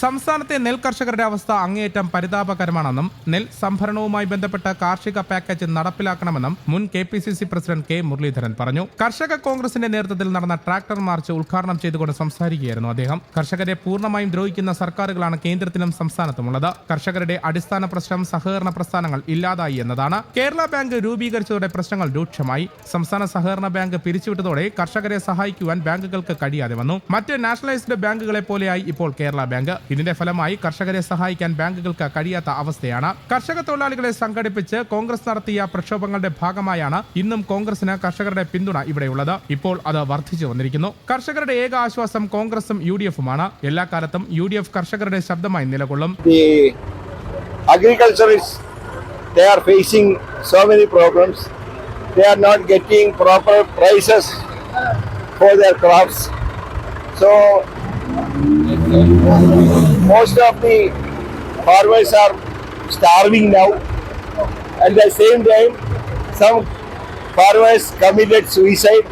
സംസ്ഥാനത്തെ നെൽ കർഷകരുടെ അവസ്ഥ അങ്ങേയറ്റം പരിതാപകരമാണെന്നും നെൽ സംഭരണവുമായി ബന്ധപ്പെട്ട കാർഷിക പാക്കേജ് നടപ്പിലാക്കണമെന്നും മുൻ K P C C president K Muraleedharan പറഞ്ഞു. കർഷക കോൺഗ്രസിന്റെ നേതൃത്വത്തിൽ നടന്ന ട്രാക്ടർ മാർച്ച് ഉദ്ഘാടനം ചെയ്തുകൊണ്ട് സംസാരിക്കുകയായിരുന്നു അദ്ദേഹം. കർഷകരെ പൂർണമായും ദ്രോഹിക്കുന്ന സർക്കാരുകളാണ് കേന്ദ്രത്തിലും സംസ്ഥാനത്തുമുള്ളത്. കർഷകരുടെ അടിസ്ഥാന പ്രശ്നം സഹകരണ പ്രസ്ഥാനങ്ങൾ ഇല്ലാതായി എന്നതാണ്. കേരള ബാങ്ക് രൂപീകരിച്ചതോടെ പ്രശ്നങ്ങൾ രൂക്ഷമായി. സംസ്ഥാന സഹകരണ ബാങ്ക് പിരിച്ചുവിട്ടതോടെ കർഷകരെ സഹായിക്കുവാൻ ബാങ്കുകൾക്ക് കഴിയാതെ വന്നു. മറ്റ് നാഷണലൈസ്ഡ് ബാങ്കുകളെ പോലെയായി ഇപ്പോൾ കേരള ബാങ്ക്. ഇതിന്റെ ഫലമായി കർഷകരെ സഹായിക്കാൻ ബാങ്കുകൾക്ക് കഴിയാത്ത അവസ്ഥയാണ്. കർഷക തൊഴിലാളികളെ സംഘടിപ്പിച്ച് കോൺഗ്രസ് നടത്തിയ പ്രക്ഷോഭങ്ങളുടെ ഭാഗമായാണ് ഇന്നും കോൺഗ്രസിന് കർഷകരുടെ പിന്തുണ ഇവിടെയുള്ളത്. ഇപ്പോൾ അത് വർദ്ധിച്ചു വന്നിരിക്കുന്നു. കർഷകരുടെ ഏക ആശ്വാസം കോൺഗ്രസും യു ഡി എഫുമാണ് എല്ലാ കാലത്തും യു ഡി എഫ് കർഷകരുടെ ശബ്ദമായി നിലകൊള്ളും. Agriculture agriculturists they are facing so many problems. They are not getting proper prices for their crops. So most of the farmers are starving now at the same time some farmers committed suicide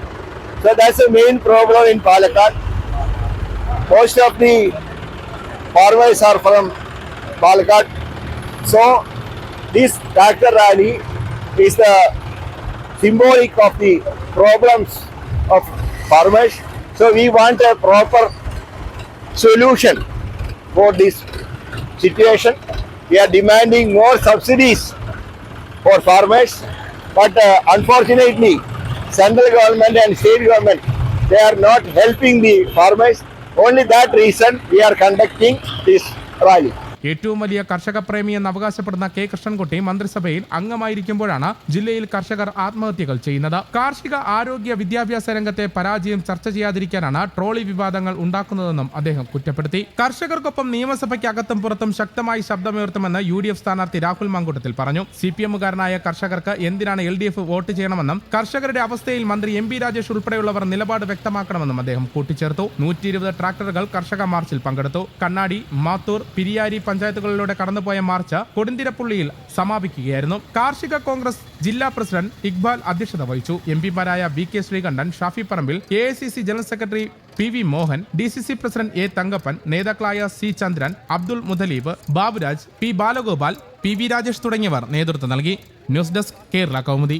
so that's the main problem in palakkad most of the farmers are from Palakkad. So this tractor rally is the symbolic of the problems of farmers. So we want a proper solution for this situation. We are demanding more subsidies for farmers, but uh, unfortunately, central government and state government they are not helping the farmers. Only that reason we are conducting this rally. ഏറ്റവും വലിയ കർഷക പ്രേമി എന്ന് അവകാശപ്പെടുന്ന K. Krishnankutty മന്ത്രിസഭയിൽ അംഗമായിരിക്കുമ്പോഴാണ് ജില്ലയിൽ കർഷകർ ആത്മഹത്യകൾ ചെയ്യുന്നത്. കാർഷിക ആരോഗ്യ വിദ്യാഭ്യാസ രംഗത്തെ പരാജയം ചർച്ച ചെയ്യാതിരിക്കാനാണ് ട്രോളി വിവാദങ്ങൾ ഉണ്ടാക്കുന്നതെന്നും അദ്ദേഹം കുറ്റപ്പെടുത്തി. കർഷകർക്കൊപ്പം നിയമസഭയ്ക്കകത്തും പുറത്തും ശക്തമായി ശബ്ദമുയർത്തുമെന്ന് യു ഡി എഫ് സ്ഥാനാർത്ഥി രാഹുൽ മാങ്കൂട്ടത്തിൽ പറഞ്ഞു. സി പി എമ്മുകാരനായ കർഷകർക്ക് എന്തിനാണ് എൽ ഡി എഫ് വോട്ട് ചെയ്യണമെന്നും കർഷകരുടെ അവസ്ഥയിൽ മന്ത്രി എം പി രാജേഷ് ഉൾപ്പെടെയുള്ളവർ നിലപാട് വ്യക്തമാക്കണമെന്നും അദ്ദേഹം കൂട്ടിച്ചേർത്തു. നൂറ്റി ട്രാക്ടറുകൾ കർഷക മാർച്ചിൽ പങ്കെടുത്തു. കണ്ണാടി മാത്തൂർ പിരിയാരി പഞ്ചായത്തുകളിലൂടെ കടന്നുപോയ മാർച്ച് കൊടുന്തിരപ്പുള്ളിയിൽ സമാപിക്കുകയായിരുന്നു. കാർഷിക കോൺഗ്രസ് ജില്ലാ പ്രസിഡന്റ് ഇക്ബാൽ അധ്യക്ഷത വഹിച്ചു. M പിമാരായ B K Sreekandan Shafi Parambil A general secretary P V Mohan D C C president A Thankappan നേതാക്കളായ C Chandran Abdul Muthaleeb Baburaj P Balagopal P V Rajesh തുടങ്ങിയവർ നേതൃത്വം നൽകി. News desk Kerala Kaumudi.